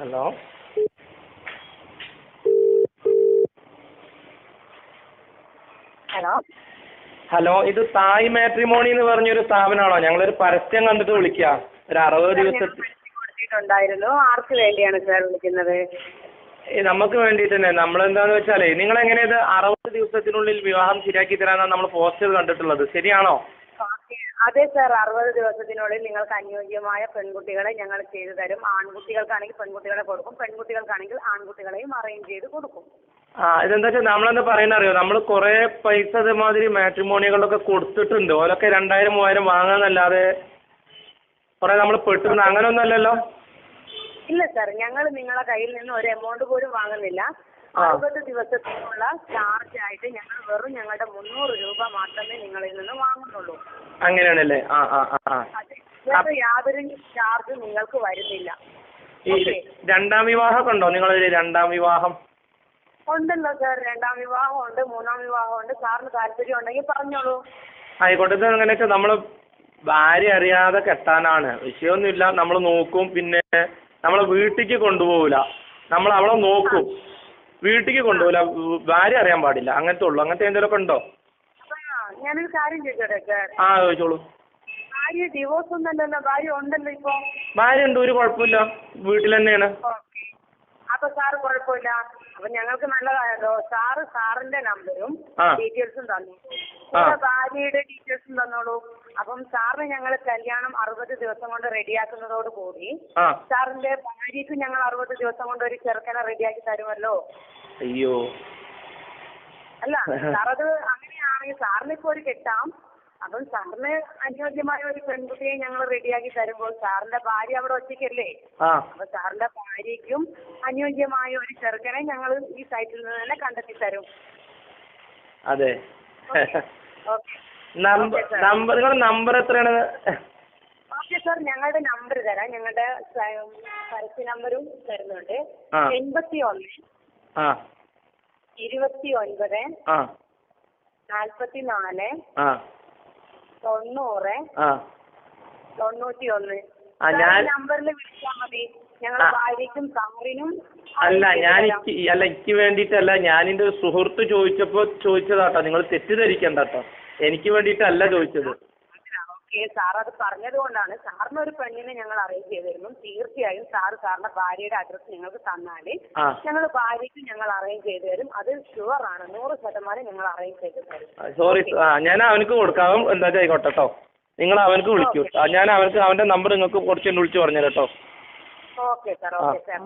Hello? Hello? Hello ഇത് തായ് matrimony എന്ന് പറഞ്ഞൊരു സ്ഥാപനമാണോ? ഞങ്ങളൊരു പരസ്യം കണ്ടിട്ട് വിളിക്കുക ഒരു അറുപത് ദിവസത്തിൽ കൊടുത്തിട്ടുണ്ടായിരുന്നു. ആർക്ക് വേണ്ടിയാണ് സാർ വിളിക്കുന്നത്? നമുക്ക് വേണ്ടിയിട്ട് തന്നെ. നമ്മളെന്താന്ന് വെച്ചാലേ നിങ്ങൾ എങ്ങനെ ഇത് അറുപത് ദിവസത്തിനുള്ളിൽ വിവാഹം ശരിയാക്കി തരാനാണ് നമ്മൾ പോസ്റ്റർ കണ്ടിട്ടുള്ളത്? ശരിയാണോ. അതെ സർ അറുപത് ദിവസത്തിനുള്ളിൽ നിങ്ങൾക്ക് അനുയോജ്യമായ പെൺകുട്ടികളെ ഞങ്ങൾ ചെയ്തു തരും. ആൺകുട്ടികൾക്കാണെങ്കിൽ പെൺകുട്ടികളെ കൊടുക്കും. പെൺകുട്ടികൾക്കാണെങ്കിൽ ആൺകുട്ടികളെയും അറേഞ്ച് ചെയ്ത് കൊടുക്കും. ആ ഇതെന്താ വെച്ചാൽ നമ്മളെന്താ പറയുന്ന അറിയോ? നമ്മൾ കുറേ പൈസ ഇതുമാതിരി മാട്രിമോണികളൊക്കെ കൊടുത്തിട്ടുണ്ട്. ഓലൊക്കെ രണ്ടായിരം മൂവായിരം വാങ്ങാന്നല്ലാതെ കുറെ നമ്മൾ പെട്ടിരുന്നു അങ്ങനെ അല്ലല്ലോ? ഇല്ല സർ ഞങ്ങൾ നിങ്ങളെ കയ്യിൽ നിന്ന് ഒരു എമൗണ്ട് പോലും വാങ്ങുന്നില്ല. അറുപത് ദിവസത്തിനുള്ള ചാർജ് ആയിട്ട് ഞങ്ങൾ വെറും ഞങ്ങളുടെ മുന്നൂറ് രൂപ മാത്രമേ നിങ്ങളിൽ നിന്ന് വാങ്ങുന്നുള്ളൂ. അങ്ങനെയാണല്ലേ? ആ ആ ആ ആ. അതെ വേറെ യാതൊരു ചാർജ് നിങ്ങൾക്ക് വരുന്നില്ല. ഈ. രണ്ടാം വിവാഹമൊക്കെ ഉണ്ടോ നിങ്ങളൊരു രണ്ടാം വിവാഹം? ഉണ്ടല്ലോ സാർ രണ്ടാം വിവാഹം ഉണ്ട് മൂന്നാം വിവാഹം ഉണ്ട് സാറിന് താല്പര്യം ഉണ്ടെങ്കിൽ പറഞ്ഞോളൂ. ആയിക്കോട്ടെ ഇത് നമ്മൾ ഭാര്യ അറിയാതെ കെട്ടാനാണ്. വിഷയമൊന്നുമില്ല. നമ്മൾ നോക്കും. പിന്നെ നമ്മളെ വീട്ടിലേക്ക് കൊണ്ടുപോകില്ല നമ്മൾ അവളെ നോക്കും. വീട്ടിലേക്ക് കൊണ്ടുപോകില്ല. ഭാര്യ അറിയാൻ പാടില്ല. അങ്ങനത്തെ ഉള്ളു. അങ്ങനത്തെ എന്തെങ്കിലുമൊക്കെ ഉണ്ടോ? ഞാനൊരു കാര്യം ചോദിച്ചോട്ടെ സാർ ആ ചോദിച്ചോളൂ. ഭാര്യ ഡിവോഴ്സ് ഒന്നല്ലല്ലോ ഭാര്യ ഉണ്ടല്ലോ ഇപ്പൊ? ഭാര്യ ഉണ്ട് ഒരു കുഴപ്പമില്ല. വീട്ടിൽ തന്നെയാണ്. അപ്പൊ സാറ് കുഴപ്പമില്ല. അപ്പൊ ഞങ്ങൾക്ക് നല്ലതായല്ലോ. സാറ് സാറിന്റെ നമ്പറും ഡീറ്റെയിൽസും തന്നു. ഭാര്യയുടെ ഡീറ്റെയിൽസും തന്നോളൂ. അപ്പം സാറിന് ഞങ്ങൾ കല്യാണം അറുപത് ദിവസം കൊണ്ട് റെഡിയാക്കുന്നതോട് കൂടി സാറിന്റെ ഭാര്യക്ക് ഞങ്ങൾ അറുപത് ദിവസം കൊണ്ട് ഒരു ചെറുക്കനെ റെഡിയാക്കി തരുമല്ലോ? അയ്യോ. അല്ല സാറത് അങ്ങനെയാണെങ്കിൽ സാറിന് ഇപ്പൊ ഒരു കെട്ടാം. അപ്പം സാറിന് അനുയോജ്യമായ ഒരു പെൺകുട്ടിയെ ഞങ്ങൾ റെഡിയാക്കി തരുമ്പോൾ സാറിന്റെ ഭാര്യ അവിടെ ഒറ്റയ്ക്കല്ലേ? അപ്പൊ സാറിന്റെ ഭാര്യയ്ക്കും അനുയോജ്യമായ ഒരു ചെറുക്കനെ ഞങ്ങൾ ഈ സൈറ്റിൽ നിന്ന് തന്നെ കണ്ടെത്തി തരും. അതെ. ഓക്കെ. നമ്പർ നിങ്ങളുടെ നമ്പർ എത്രയാണ്? ഓക്കെ സാർ ഞങ്ങളുടെ നമ്പർ തരാം. ഞങ്ങളുടെ പരസ്യ നമ്പറും തരുന്നുണ്ട്. എൺപത്തി ഒന്ന് ഇരുപത്തി ഒൻപത് നാൽപ്പത്തി നാല് തൊണ്ണൂറ് തൊണ്ണൂറ്റി ഒന്ന് നമ്പറിൽ വിളിച്ചാൽ മതി. ഞങ്ങൾ ഭാര്യയ്ക്കും സാറിനും അല്ല ഞാൻ അല്ല എനിക്ക് വേണ്ടിയിട്ടല്ല. ഞാൻ എന്റെ ഒരു സുഹൃത്ത് ചോദിച്ചപ്പോൾ ചോദിച്ചതാട്ടോ. നിങ്ങൾ തെറ്റിദ്ധരിക്കണ്ട കേട്ടോ എനിക്ക് വേണ്ടിയിട്ടല്ല ചോദിച്ചത്. ഓക്കെ സാർ അത് പറഞ്ഞത് കൊണ്ടാണ്. സാറിന് ഒരു പെണ്ണിനെ ഞങ്ങൾ അറേഞ്ച് ചെയ്തിരുന്നു. തീർച്ചയായും സാർ സാറിന്റെ ഭാര്യയുടെ അഡ്രസ്സ് ഞങ്ങൾക്ക് തന്നാൽ ഞങ്ങൾ ഭാര്യയ്ക്ക് ഞങ്ങൾ അറേഞ്ച് ചെയ്തു തരും. അത് ഷുവർ ആണ്. നൂറ് ശതമാനം ഞങ്ങൾ അറേഞ്ച് ചെയ്ത് തരും. സോറി ഞാൻ അവനക്ക് കൊടുക്കാം. എന്താ ആയിക്കോട്ടെ കേട്ടോ നിങ്ങൾ അവനക്ക് വിളിക്കൂ. ഞാൻ അവനക്ക് അവന്റെ നമ്പർ നിങ്ങൾക്ക് കുറച്ച് വിളിച്ചു പറഞ്ഞു കേട്ടോ ഓക്കെ സാർ. Okay sir.